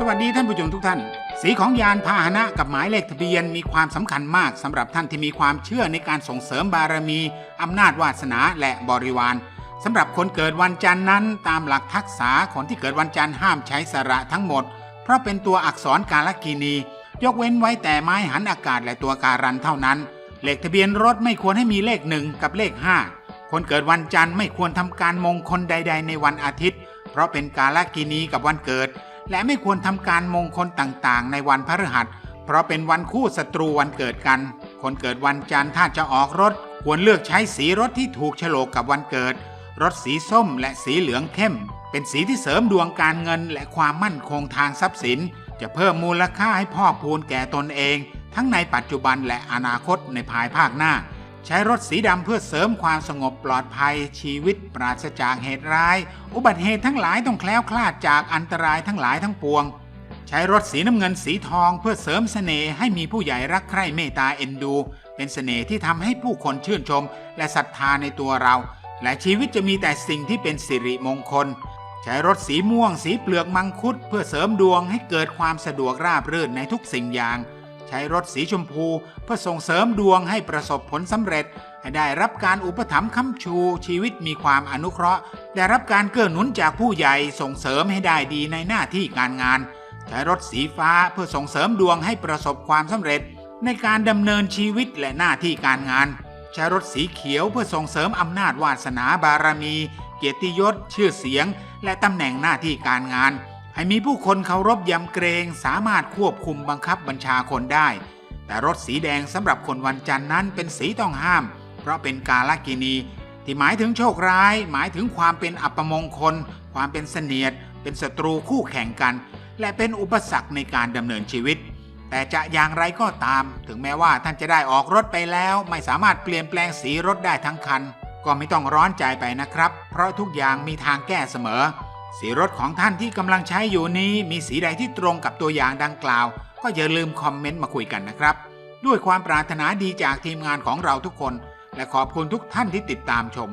สวัสดีท่านผู้ชมทุกท่าน สีของยานพาหนะกับหมายเลขทะเบียนมีความสำคัญมากสำหรับท่านที่มีความเชื่อในการส่งเสริมบารมีอำนาจวาสนาและบริวารสำหรับคนเกิดวันจันทร์นั้น ตามหลักทักษะคนที่เกิดวันจันทร์ห้ามใช้สระทั้งหมด เพราะเป็นตัวอักษรกาลกินี ยกเว้นไว้แต่ไม้หันอากาศและตัวการันเท่านั้น เลขทะเบียนรถไม่ควรให้มีเลขหนึ่งกับเลขห้าคนเกิดวันจันทร์ไม่ควรทำการมงคลใด ๆ ในวันอาทิตย์ เพราะเป็นกาลกินีกับวันเกิด และไม่ควรทำการมงคลต่างๆ ในวันพฤหัส เพราะเป็นวันคู่ศัตรูวันเกิดกัน คนเกิดวันจันทร์ถ้าจะออกรถ ควรเลือกใช้สีรถที่ถูกโฉลกกับวันเกิด รถสีส้มและสีเหลืองเข้ม เป็นสีที่เสริมดวงการเงินและความมั่นคงทางทรัพย์สิน จะเพิ่มมูลค่าให้พ่อพูนแก่ตนเอง ทั้งในปัจจุบันและอนาคตในภายภาคหน้า ใช้รถสีดำเพื่อเสริมความสงบปลอดภัยชีวิตปราศจากเหตุร้าย อุบัติเหตุทั้งหลายต้องแคล้วคลาดจากอันตรายทั้งหลายทั้งปวง ใช้รถสีน้ำเงินสีทองเพื่อเสริมเสน่ห์ให้มีผู้ใหญ่รักใคร่เมตตาเอ็นดู เป็นเสน่ห์ที่ทำให้ผู้คนชื่นชม และศรัทธาในตัวเรา และชีวิตจะมีแต่สิ่งที่เป็นสิริมงคล ใช้รถสีม่วง สีเปลือกมังคุด เพื่อเสริมดวงให้เกิดความสะดวกราบรื่นในทุกสิ่งอย่าง ใช้รถสีชมพู เพื่อส่งเสริมดวงให้ประสบผลสำเร็จ ให้ได้รับการอุปถัมภ์ค้ำชูชีวิตมีความอนุเคราะห์ ได้รับการเกื้อหนุนจากผู้ใหญ่ส่งเสริมให้ได้ดีในหน้าที่การงาน ใช้รถสีฟ้าเพื่อส่งเสริมดวงให้ประสบความสำเร็จ ในการดำเนินชีวิตและหน้าที่การงาน ใช้รถสีเขียวเพื่อส่งเสริมอำนาจวาสนาบารมี เกียรติยศ ชื่อเสียง และตำแหน่งหน้าที่การงาน ให้มีผู้คนเคารพยำเกรงสามารถควบคุมบังคับบัญชาคนได้ แต่รถสีแดงสำหรับคนวันจันทร์นั้นเป็นสีต้องห้าม เพราะเป็นกาลกินีที่หมายถึงโชคร้าย หมายถึงความเป็นอัปมงคล ความเป็นเสนียด เป็นศัตรูคู่แข่งกัน และเป็นอุปสรรคในการดำเนินชีวิต แต่จะอย่างไรก็ตาม ถึงแม้ว่าท่านจะได้ออกรถไปแล้ว ไม่สามารถเปลี่ยนแปลงสีรถได้ทั้งคัน ก็ไม่ต้องร้อนใจไปนะครับ เพราะทุกอย่างมีทางแก้เสมอ สีรถของท่านที่กำลังใช้อยู่นี้มีสีใดที่ตรงกับตัวอย่างดังกล่าว ก็อย่าลืมคอมเมนต์มาคุยกันนะครับ ด้วยความปรารถนาดีจากทีมงานของเราทุกคน และขอบคุณทุกท่านที่ติดตามชม